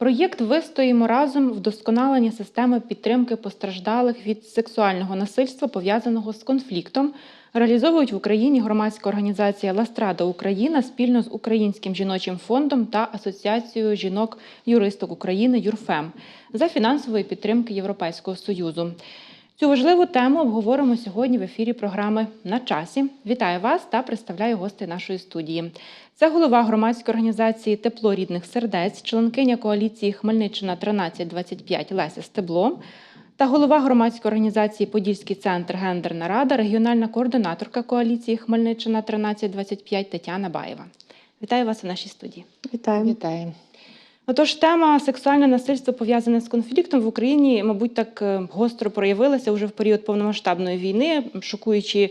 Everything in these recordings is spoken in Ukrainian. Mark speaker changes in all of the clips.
Speaker 1: Проєкт Вистоїмо разом вдосконалення системи підтримки постраждалих від сексуального насильства, пов'язаного з конфліктом, реалізовують в Україні громадська організація Ластрада Україна спільно з Українським жіночим фондом та Асоціацією жінок-юристок України ЮРФЕМ за фінансової підтримки Європейського союзу. Цю важливу тему обговоримо сьогодні в ефірі програми На часі. Вітаю вас та представляю гостей нашої студії. Це голова громадської організації Тепло рідних сердець, членкиня коаліції Хмельниччина 1325 Леся Стебло та голова громадської організації Подільський центр Гендерна Рада, регіональна координаторка коаліції Хмельниччина 1325 Тетяна Баєва. Вітаю вас у нашій студії.
Speaker 2: Вітаємо.
Speaker 3: Вітаємо.
Speaker 1: Отож, тема сексуальне насильство пов'язане з конфліктом в Україні, мабуть, так е, гостро проявилася вже в період повномасштабної війни, шокуючи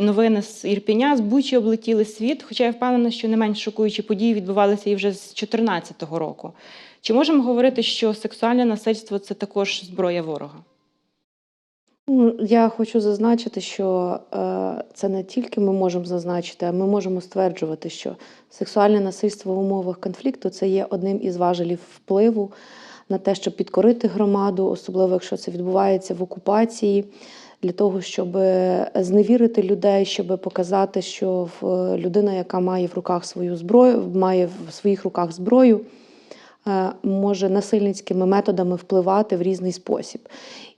Speaker 1: новини з Ірпеня, з Бучі облетіли світ. Хоча я впевнена, що не менш шокуючі події відбувалися і вже з 2014 року. Чи можемо говорити, що сексуальне насильство це також зброя ворога?
Speaker 2: Ну, Я хочу зазначити, що е, це не тільки ми можемо зазначити, а ми можемо стверджувати, що сексуальне насильство в умовах конфлікту це є одним із важелів впливу на те, щоб підкорити громаду, особливо якщо це відбувається в окупації, для того, щоб зневірити людей, щоб показати, що в- людина, яка має в руках свою зброю, має в своїх руках зброю. Е, Може насильницькими методами впливати в різний спосіб.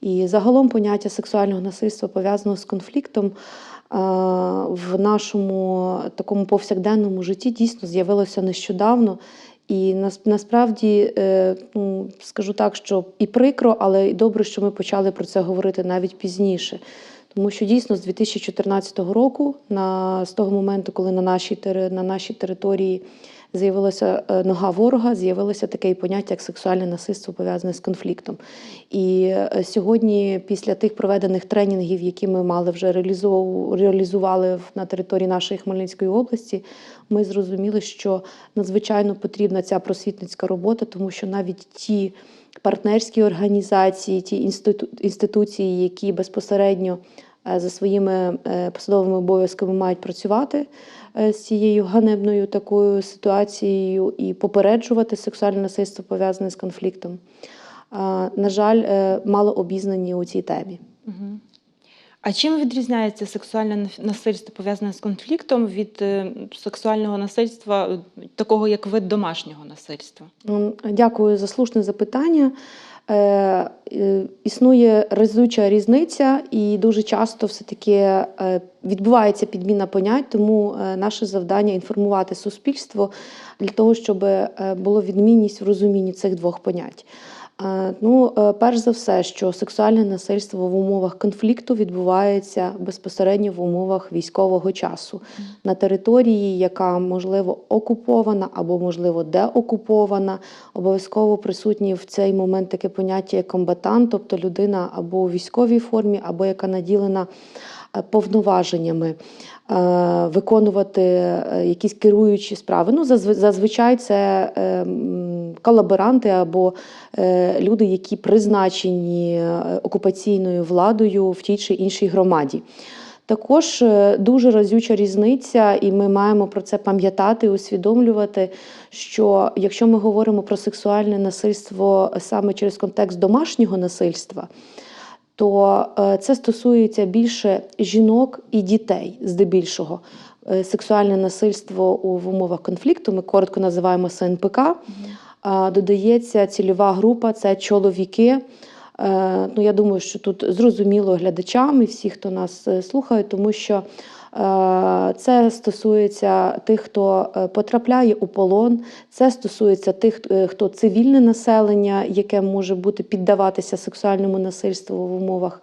Speaker 2: І загалом поняття сексуального насильства пов'язаного з конфліктом е, в нашому такому повсякденному житті дійсно з'явилося нещодавно. І насправді е, ну, скажу так, що і прикро, але і добре, що ми почали про це говорити навіть пізніше. Тому що дійсно з 2014 року, на, з того моменту, коли на нашій, на нашій території з'явилася е, нога ворога, з'явилося таке поняття, як сексуальне насильство пов'язане з конфліктом. І е, сьогодні, після тих проведених тренінгів, які ми мали вже реалізували на території нашої Хмельницької області, ми зрозуміли, що надзвичайно потрібна ця просвітницька робота, тому що навіть ті партнерські організації, ті інститу- інституції, які безпосередньо за своїми е, посадовими обов'язками мають працювати е, з цією ганебною такою ситуацією і попереджувати сексуальне насильство пов'язане з конфліктом. На жаль, е, мало обізнані у цій темі.
Speaker 1: Угу. А чим відрізняється сексуальне насильство пов'язане з конфліктом від е, сексуального насильства, е, такого як вид домашнього насильства?
Speaker 2: Дякую за слушне запитання. Е, е, Існує ризуча різниця, і дуже часто все-таки е, відбувається підміна понять, тому наше завдання інформувати суспільство для того, щоб було відмінність в розумінні цих двох понять. Е, Ну, е, перш за все, що сексуальне насильство в умовах конфлікту відбувається безпосередньо в умовах військового часу на території, яка можливо окупована або можливо деокупована. Обов'язково присутні в цей момент таке поняття як комбатант, тобто людина або у військовій формі, або яка наділена повноваженнями е, виконувати е, якісь керуючі справи. Ну, зазвичай це е, колаборанти або е, люди, які призначені е, окупаційною владою в тій чи іншій громаді. Також е, дуже разюча різниця, і ми маємо про це пам'ятати, усвідомлювати, що якщо ми говоримо про сексуальне насильство саме через контекст домашнього насильства, то е, це стосується більше жінок і дітей, здебільшого. Е, Сексуальне насильство в умовах конфлікту, ми коротко називаємо СНПК. Додається цільова група це чоловіки. Е, Ну, я думаю, що тут зрозуміло глядачам і всі, хто нас слухає, тому що це стосується тих, хто е, потрапляє у полон, це стосується тих, е, хто цивільне населення, яке може бути піддаватися сексуальному насильству в умовах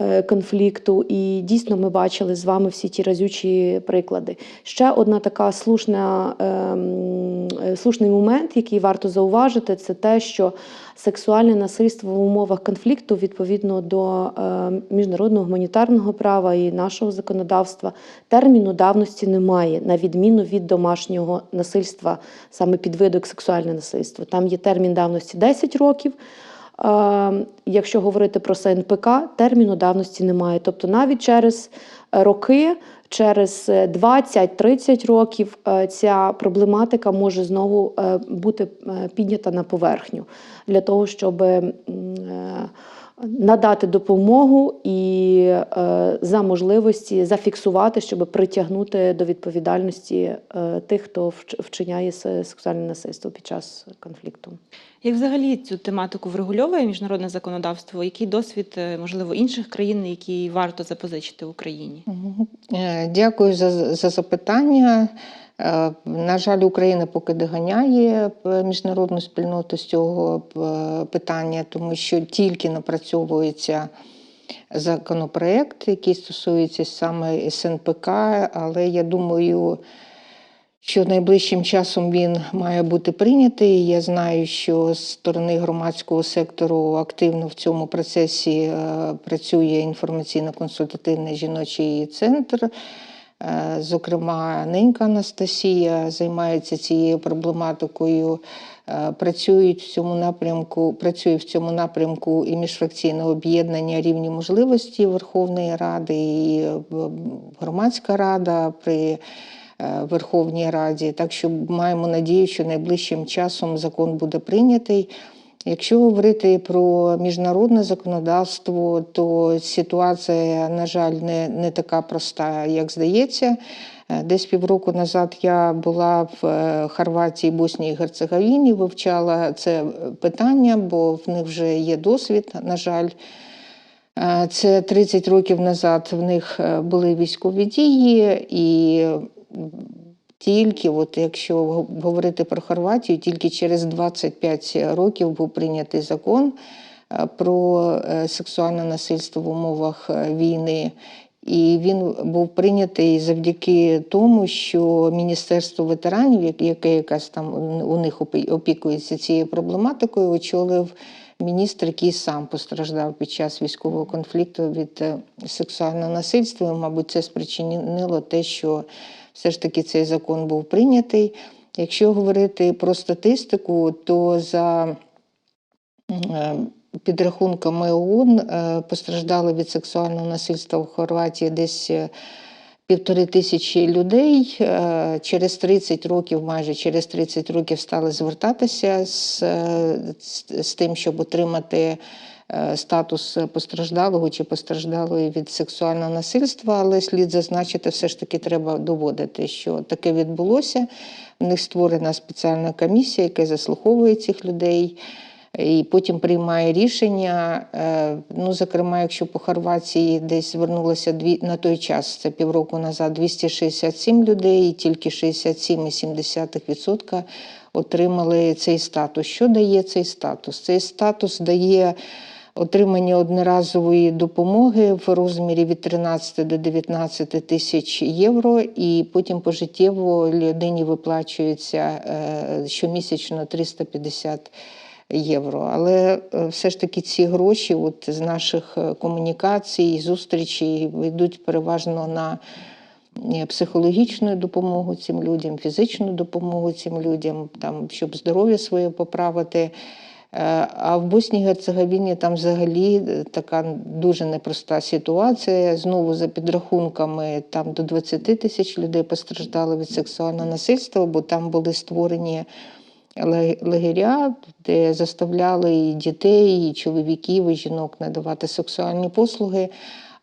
Speaker 2: е, конфлікту. І дійсно ми бачили з вами всі ті разючі приклади. Ще одна така слушна, ем, е, слушний момент, який варто зауважити, це те, що сексуальне насильство в умовах конфлікту відповідно до е, міжнародного гуманітарного права і нашого законодавства терміну давності немає, на відміну від домашнього насильства, саме підвидок сексуальне насильство. Там є термін давності 10 років. Е, Якщо говорити про СНПК, терміну давності немає. Тобто навіть через роки через 20-30 років е, ця проблематика може знову е, бути е, піднята на поверхню для того, щоб е, надати допомогу і е, за можливості зафіксувати, щоб притягнути до відповідальності е, тих, хто вчиняє сексуальне насильство під час конфлікту.
Speaker 1: Як взагалі цю тематику врегульовує міжнародне законодавство? Який досвід, е, можливо, інших країн, які варто запозичити Україні?
Speaker 3: Е, Дякую за, за запитання. Е, На жаль, Україна поки доганяє е, міжнародну спільноту з цього е, питання, тому що тільки напрацьовується законопроект, який стосується саме СНПК, але я думаю, що найближчим часом він має бути прийнятий. Я знаю, що з сторони громадського сектору активно в цьому процесі працює інформаційно-консультативний жіночий центр. Е, Зокрема, ненька Анастасія займається цією проблематикою. Е, Працюють в цьому напрямку, працює в цьому напрямку і міжфракційне об'єднання рівні можливості Верховної Ради, і е, громадська рада при Верховній Раді. Так що маємо надію, що найближчим часом закон буде прийнятий. Якщо говорити про міжнародне законодавство, то ситуація, на жаль, не, не така проста, як здається. Е, Десь півроку назад я була в е, Хорватії, Боснії і Герцеговіні, вивчала це питання, бо в них вже є досвід, на жаль. Е, Це 30 років назад в них були військові дії, і тільки, от якщо говорити про Хорватію, тільки через 25 років був прийнятий закон е, про е, сексуальне насильство в умовах е, війни. І він був прийнятий завдяки тому, що Міністерство ветеранів, яке якась там у них опікується цією проблематикою, очолив міністр, який сам постраждав під час військового конфлікту від сексуального насильства. Мабуть, це спричинило те, що все ж таки цей закон був прийнятий. Якщо говорити про статистику, то за е, підрахунками ООН е, постраждали від сексуального насильства в Хорватії десь е, півтори тисячі людей. Через 30 років, майже через 30 років стали звертатися з, з, з тим, щоб отримати статус постраждалого чи постраждалої від сексуального насильства, але слід зазначити, все ж таки треба доводити, що таке відбулося. В них створена спеціальна комісія, яка заслуховує цих людей. І потім приймає рішення. Е, Ну, зокрема, якщо по Хорватії десь звернулося дві на той час, це півроку назад, 267 людей, і тільки 67,7% отримали цей статус. Що дає цей статус? Цей статус дає отримання одноразової допомоги в розмірі від 13 до 19 тисяч євро, і потім пожиттєво людині виплачується е, щомісячно 350 євро. Але е, все ж таки ці гроші от з наших е, комунікацій, зустрічей йдуть переважно на психологічну допомогу цим людям, фізичну допомогу цим людям, там, щоб здоров'я своє поправити. Е, А в Боснії Герцеговіні там взагалі е, така дуже непроста ситуація. Знову за підрахунками там до 20 тисяч людей постраждали від сексуального насильства, бо там були створені лагеря, де заставляли і дітей, і чоловіків, і жінок надавати сексуальні послуги.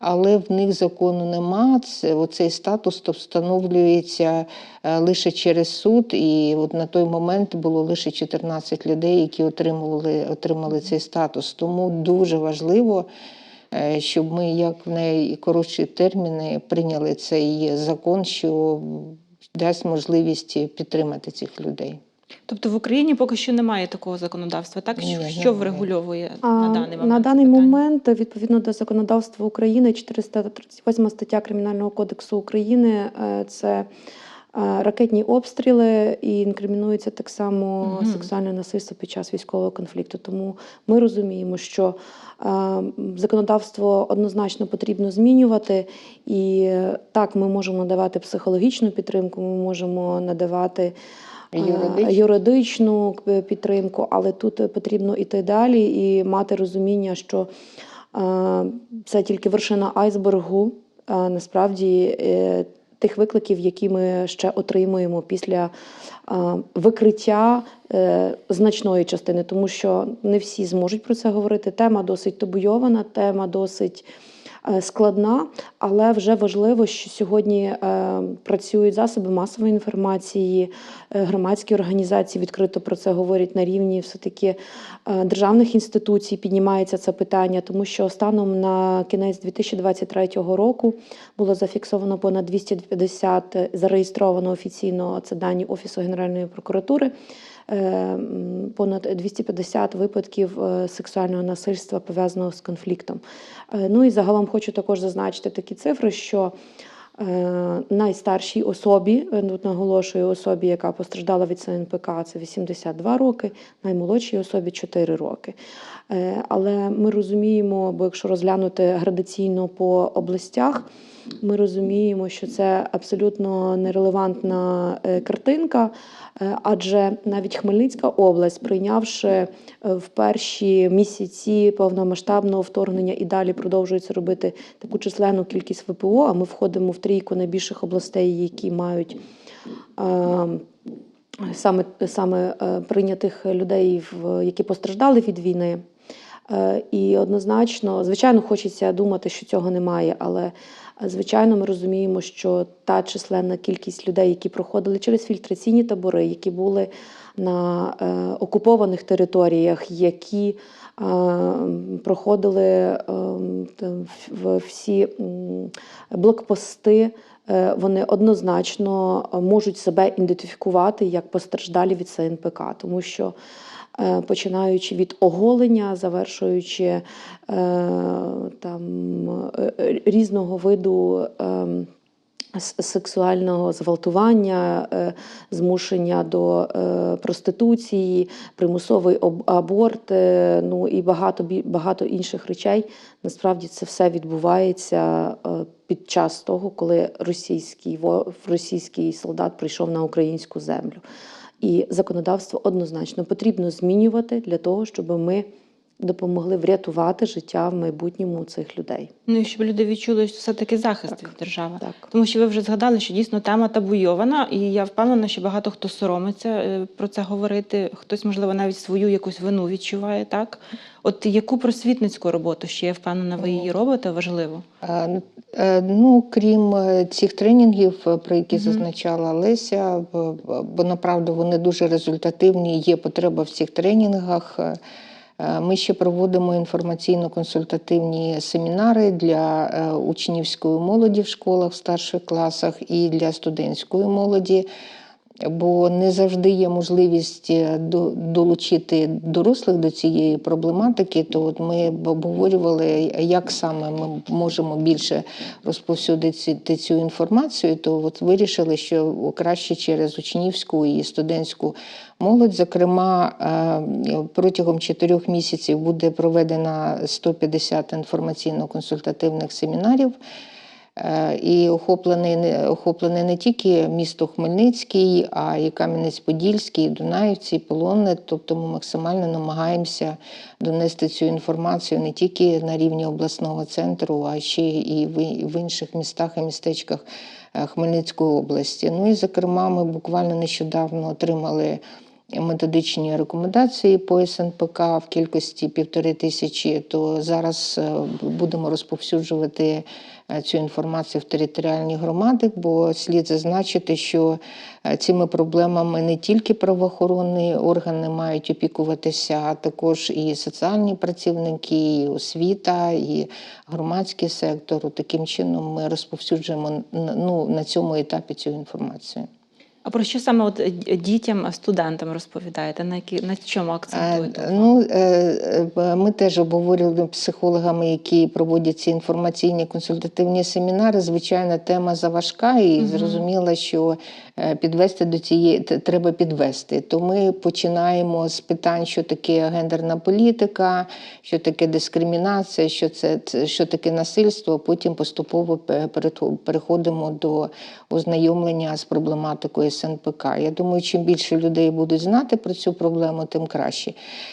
Speaker 3: Але в них закону нема. Це оцей статус то встановлюється е, лише через суд. І от на той момент було лише 14 людей, які отримували, отримали цей статус. Тому дуже важливо, е, щоб ми як в найкоротші терміни прийняли цей закон, що дасть можливість підтримати цих людей.
Speaker 1: Тобто в Україні поки що немає такого законодавства, так
Speaker 3: Ні,
Speaker 1: що, що врегульовує
Speaker 2: А,
Speaker 1: на даний момент?
Speaker 2: на даний
Speaker 1: питання?
Speaker 2: момент, відповідно до законодавства України, 438 стаття Кримінального кодексу України, е, це е, ракетні обстріли і інкримінується так само
Speaker 1: Мгм.
Speaker 2: сексуальне насильство під час військового конфлікту. Тому ми розуміємо, що е, законодавство однозначно потрібно змінювати, і так ми можемо надавати психологічну підтримку, ми можемо надавати.
Speaker 3: Юридичну.
Speaker 2: юридичну е, підтримку, але тут е, потрібно йти далі і мати розуміння, що е, це тільки вершина айсбергу. Насправді тих викликів, які ми ще отримуємо після викриття значної частини, тому що не всі зможуть про це говорити. Тема досить табуйована, тема досить складна, але вже важливо, що сьогодні е, працюють засоби масової інформації, е, громадські організації відкрито про це говорять на рівні все-таки е, державних інституцій. Піднімається це питання, тому що станом на кінець 2023 року було зафіксовано понад 250 зареєстровано офіційно це дані Офісу Генеральної прокуратури. Е, Понад 250 випадків е, сексуального насильства пов'язаного з конфліктом. Е, Ну і загалом хочу також зазначити такі цифри, що найстаршій особі, тут наголошую особі, яка постраждала від СНПК, це 82 роки, наймолодшій особі 4 роки. Але ми розуміємо, бо якщо розглянути градаційно по областях, ми розуміємо, що це абсолютно нерелевантна е, картинка, е, адже навіть Хмельницька область, прийнявши е, в перші місяці повномасштабного вторгнення і далі продовжується робити таку численну кількість ВПО, а ми входимо в трійку найбільших областей, які мають. Саме, саме прийнятих людей, які постраждали від війни. І однозначно, звичайно, хочеться думати, що цього немає, але звичайно, ми розуміємо, що та численна кількість людей, які проходили через фільтраційні табори, які були на е, окупованих територіях, які е, проходили е, всі блокпости. Вони однозначно можуть себе ідентифікувати як постраждалі від СНПК, тому що починаючи від оголення, завершуючи е, там е, е, різного виду. ем, Сексуального зґвалтування, е, змушення до е, проституції, примусовий аборт, е, ну і багато багато інших речей. Насправді це все відбувається е, під час того, коли російський російський солдат прийшов на українську землю. І законодавство однозначно потрібно змінювати для того, щоб ми допомогли врятувати життя в майбутньому цих людей.
Speaker 1: Ну і щоб люди відчули що все-таки захист
Speaker 2: Так.
Speaker 1: від держави.
Speaker 2: Так.
Speaker 1: Тому що ви вже згадали, що дійсно тема табуйована, і я впевнена, що багато хто соромиться е, про це говорити. Хтось, можливо, навіть свою якусь вину відчуває. Так, от яку просвітницьку роботу ще я впевнена, ви її робите важливо.
Speaker 3: Е, е, Ну, крім цих тренінгів, про які зазначала Леся, бо, бо направду вони дуже результативні, є потреба в цих тренінгах. Е, Ми ще проводимо інформаційно-консультативні семінари для е, учнівської молоді в школах в старших класах і для студентської молоді. Бо не завжди є можливість е, долучити дорослих до цієї проблематики, то от ми обговорювали, як саме ми можемо більше розповсюдити цю інформацію. То от вирішили, що краще через учнівську і студентську молодь. Зокрема, е, протягом чотирьох місяців буде проведено 150 інформаційно-консультативних семінарів. Е, І охоплений не охоплений не тільки місто Хмельницький, а й Кам'янець-Подільський, і Дунаївці, і Полонне. Тобто ми максимально намагаємося донести цю інформацію не тільки на рівні обласного центру, а ще і в в інших містах і містечках е, Хмельницької області. Ну і зокрема, ми буквально нещодавно отримали. Методичні рекомендації по СНПК в кількості півтори тисячі, то зараз е, будемо розповсюджувати е, цю інформацію в територіальні громади, бо слід зазначити, що е, цими проблемами не тільки правоохоронні органи мають опікуватися, а також і соціальні працівники, і освіта, і громадський сектор. Таким чином ми розповсюджуємо ну, на цьому етапі цю інформацію.
Speaker 1: А про що саме от е, дітям, студентам розповідаєте? На які на чому акцентуєте?
Speaker 3: Е. Ну, е, е, ми теж обговорювали психологами, які проводять ці інформаційні консультативні семінари. Звичайно, тема заважка, і
Speaker 1: зрозуміла,
Speaker 3: зрозуміло, що е, підвести до цієї треба підвести. То ми починаємо з питань, що таке гендерна політика, що таке дискримінація, що це що таке насильство. Потім поступово переходимо до ознайомлення з проблематикою СНПК. Я думаю, чим більше людей будуть знати про цю проблему, тим краще.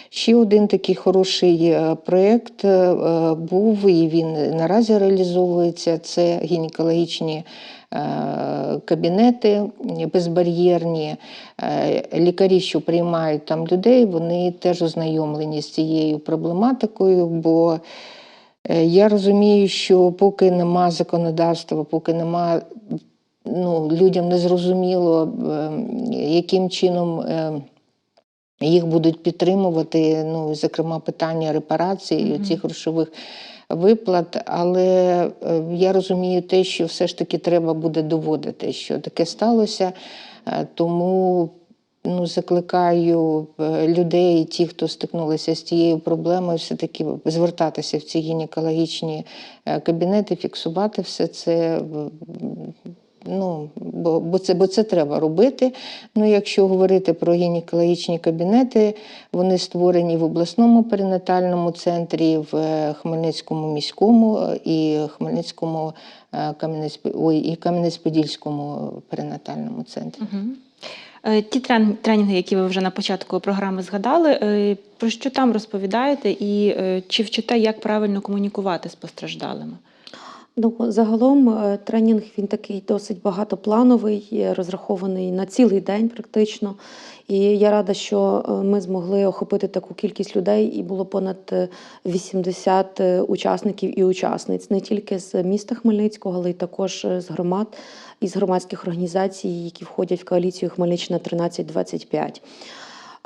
Speaker 3: Ще один такий хороший е, проєкт е, був, і він наразі реалізовується. Це гінекологічні е, кабінети безбар'єрні. Е, Лікарі, що приймають там людей, вони теж ознайомлені з цією проблематикою, бо е, я розумію, що поки нема законодавства, поки нема ну, людям не зрозуміло, е, яким чином. Їх будуть підтримувати, ну, зокрема, питання репарації,
Speaker 1: Мгм.
Speaker 3: цих грошових виплат. Але е, я розумію те, що все ж таки треба буде доводити, що таке сталося. Е, Тому ну, закликаю е, людей, ті, хто стикнулися з цією проблемою, все-таки звертатися в ці гінекологічні кабінети, фіксувати все це. Ну, бо, бо, це, бо це треба робити. Ну, якщо говорити про гінекологічні кабінети, вони створені в обласному перинатальному центрі, в е, Хмельницькому міському е, і Хмельницькому е, і Кам'янець-Подільському перинатальному центрі.
Speaker 1: Ті тренінги, які ви вже на початку програми згадали, про що там розповідаєте, і чи вчите, як правильно комунікувати з постраждалими?
Speaker 2: Ну, загалом е, тренінг він такий досить багатоплановий, розрахований на цілий день практично. І я рада, що е, ми змогли охопити таку кількість людей, і було понад е, 80 е, учасників і учасниць не тільки з міста Хмельницького, але й також з громад і з громадських організацій, які входять в коаліцію Хмельниччина 1325.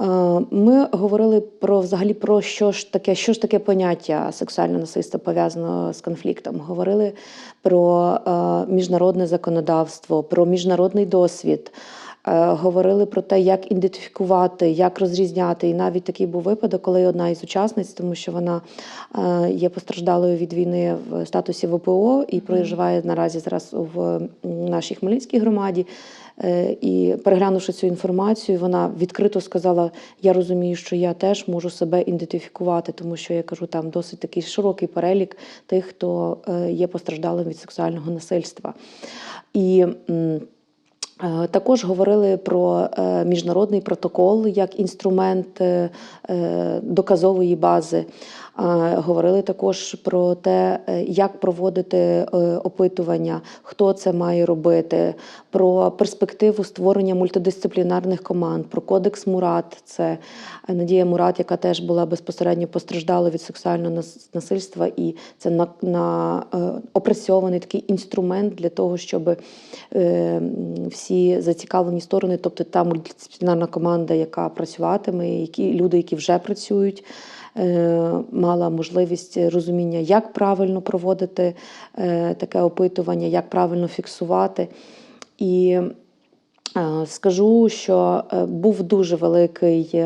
Speaker 2: Е, Ми говорили про взагалі про що ж таке, що ж таке поняття сексуальне насильство пов'язано з конфліктом. Говорили про е, міжнародне законодавство, про міжнародний досвід. Е, Говорили про те, як ідентифікувати, як розрізняти. І навіть такий був випадок, коли одна із учасниць, тому що вона е, є постраждалою від війни в статусі ВПО і проживає наразі зараз в нашій Хмельницькій громаді. Е, І переглянувши цю інформацію, вона відкрито сказала: Я розумію, що я теж можу себе ідентифікувати, тому що я кажу, там досить такий широкий перелік тих, хто є постраждалим від сексуального насильства. І Також говорили про е, міжнародний протокол як інструмент е, е, доказової бази. Е, Говорили також про те, е, як проводити е, опитування, хто це має робити, про перспективу створення мультидисциплінарних команд, про кодекс Мурат. Це Надія Мурат, яка теж була безпосередньо постраждала від сексуального нас- насильства, і це на, на е, опрацьований такий інструмент для того, щоб е, всі зацікавлені сторони, тобто та мультидисциплінарна команда, яка працюватиме, які люди, які вже працюють. Е, Мала можливість розуміння, як правильно проводити е, таке опитування, як правильно фіксувати. І Е, Скажу, що був дуже великий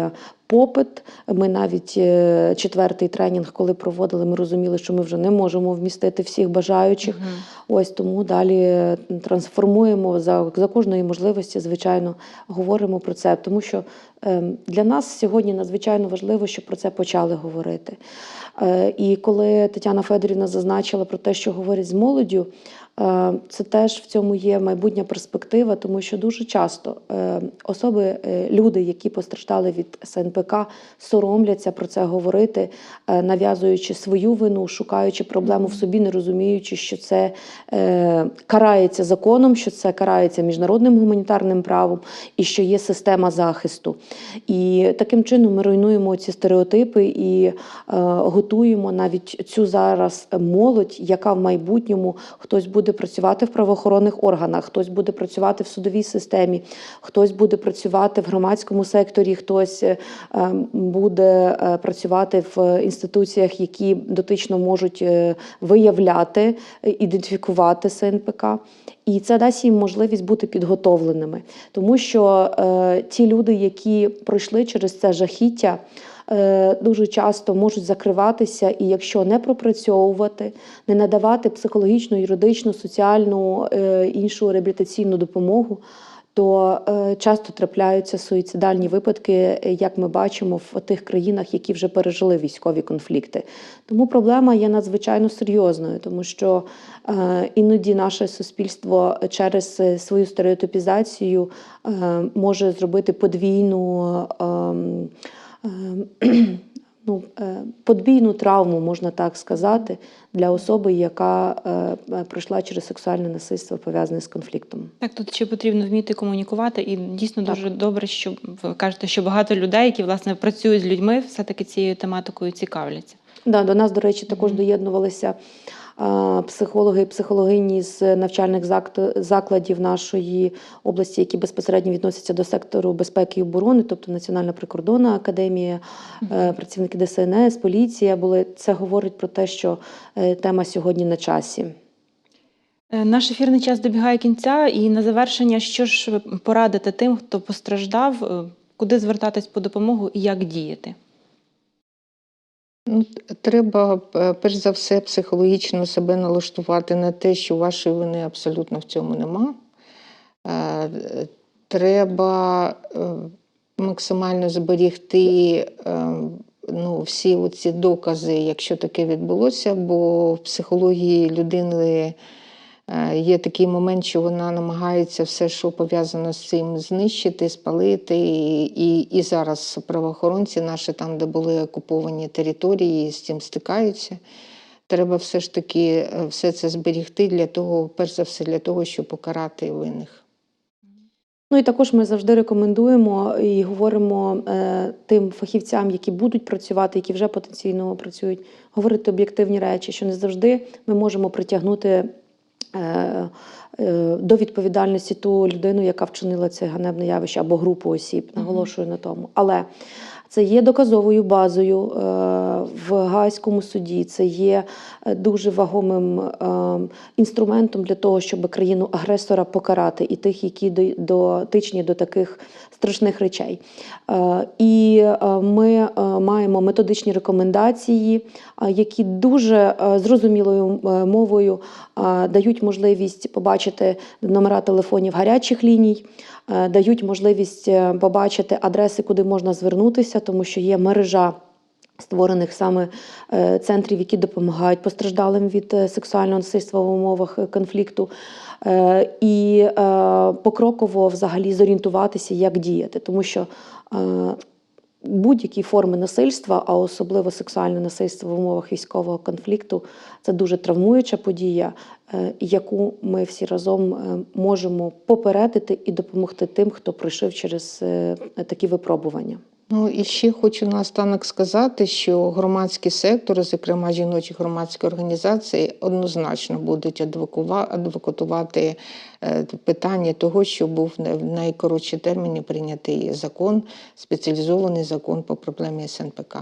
Speaker 2: попит. Ми навіть е, четвертий тренінг, коли проводили, ми розуміли, що ми вже не можемо вмістити всіх бажаючих. Ось тому далі е, трансформуємо за, за кожної можливості, звичайно, говоримо про це. Тому що е, для нас сьогодні надзвичайно важливо, щоб про це почали говорити. Е, І коли Тетяна Федорівна зазначила про те, що говорить з молоддю, це теж в цьому є майбутня перспектива, тому що дуже часто особи, люди, які постраждали від СНПК, соромляться про це говорити, е, нав'язуючи свою вину, шукаючи проблему в собі, не розуміючи, що це е, карається законом, що це карається міжнародним гуманітарним правом і що є система захисту. І таким чином ми руйнуємо ці стереотипи і е, готуємо навіть цю зараз молодь, яка в майбутньому хтось буде працювати в правоохоронних органах, хтось буде працювати в судовій системі, хтось буде працювати в громадському секторі, хтось буде е, працювати в інституціях, які дотично можуть е, виявляти, е, ідентифікувати СНПК. І це дасть їм можливість бути підготовленими, тому що е, ті люди, які пройшли через це жахіття, е, дуже часто можуть закриватися, і якщо не пропрацьовувати, не надавати психологічну, юридичну, соціальну е, іншу реабілітаційну допомогу. То е, часто трапляються суїцидальні випадки, е, як ми бачимо в тих країнах, які вже пережили військові конфлікти. Тому проблема є надзвичайно серйозною, тому що е, іноді наше суспільство через свою стереотипізацію може зробити подвійну. Ну, подбійну травму, можна так сказати, для особи, яка е, е, пройшла через сексуальне насильство пов'язане з конфліктом.
Speaker 1: Так, тут ще потрібно вміти комунікувати, і дійсно
Speaker 2: Так.
Speaker 1: дуже добре, що ви кажете, що багато людей, які власне працюють з людьми, все-таки цією тематикою цікавляться.
Speaker 2: Да, до нас, до речі, також
Speaker 1: Мгм.
Speaker 2: доєднувалися а, психологи і психологині з навчальних зак- закладів нашої області, які безпосередньо відносяться до сектору безпеки і оборони, тобто Національна прикордонна академія, е, працівники ДСНС, поліція були. Це говорить про те, що е, тема сьогодні на часі.
Speaker 1: Е, Наш ефірний час добігає кінця, і на завершення, що ж ви порадите тим, хто постраждав, куди звертатись по допомогу і як діяти?
Speaker 3: Ну, треба е, перш за все психологічно себе налаштувати на те, що вашої вини абсолютно в цьому нема. Е, Треба е, максимально зберігти ну, всі ці докази, якщо таке відбулося, бо в психології людини є такий момент, що вона намагається все, що пов'язано з цим, знищити, спалити. І, і, і зараз правоохоронці наші, там, де були окуповані території, з цим стикаються. Треба все ж таки е, все це зберігти для того, перш за все, для того, щоб покарати винних.
Speaker 2: Ну і також ми завжди рекомендуємо і говоримо е, тим фахівцям, які будуть працювати, які вже потенційно працюють, говорити об'єктивні речі, що не завжди ми можемо притягнути. Е, е, До відповідальності ту людину, яка вчинила це ганебне явище або групу осіб, наголошую на тому. Але це є доказовою базою е, в Гаазькому суді. Це є дуже вагомим інструментом для того, щоб країну агресора покарати і тих, які до- дотичні до таких страшних речей. Е, І е, ми е, маємо методичні рекомендації, які дуже зрозумілою мовою дають можливість побачити номера телефонів гарячих ліній, дають можливість побачити адреси, куди можна звернутися, тому що є мережа. Створених саме центрів, які допомагають постраждалим від сексуального насильства в умовах конфлікту, і е, покроково взагалі зорієнтуватися, як діяти, тому що е, будь-які форми насильства, а особливо сексуальне насильство в умовах військового конфлікту, це дуже травмуюча подія, е, яку ми всі разом е, можемо попередити і допомогти тим, хто пройшов через е, такі випробування.
Speaker 3: Ну і ще хочу наостанок сказати, що громадські сектори, зокрема жіночі громадські організації, однозначно будуть адвокатувати е, питання того, що був в найкоротші терміни прийнятий закон, спеціалізований закон по проблемі СНПК.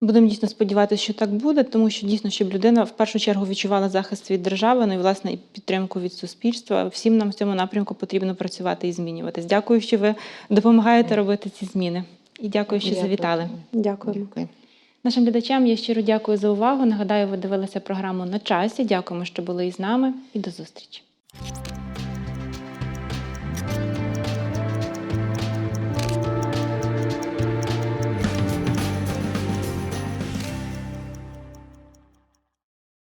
Speaker 1: Будемо дійсно сподіватися, що так буде, тому що дійсно, щоб людина в першу чергу відчувала захист від держави, ну і власне і підтримку від суспільства. Всім нам в цьому напрямку потрібно працювати і змінюватись. Дякую, що ви допомагаєте робити ці зміни. І дякую, що
Speaker 3: дякую.
Speaker 1: завітали.
Speaker 2: Дякую.
Speaker 3: дякую.
Speaker 1: Нашим глядачам я щиро дякую за увагу. Нагадаю, ви дивилися програму на часі. Дякуємо, що були із нами, і до зустрічі.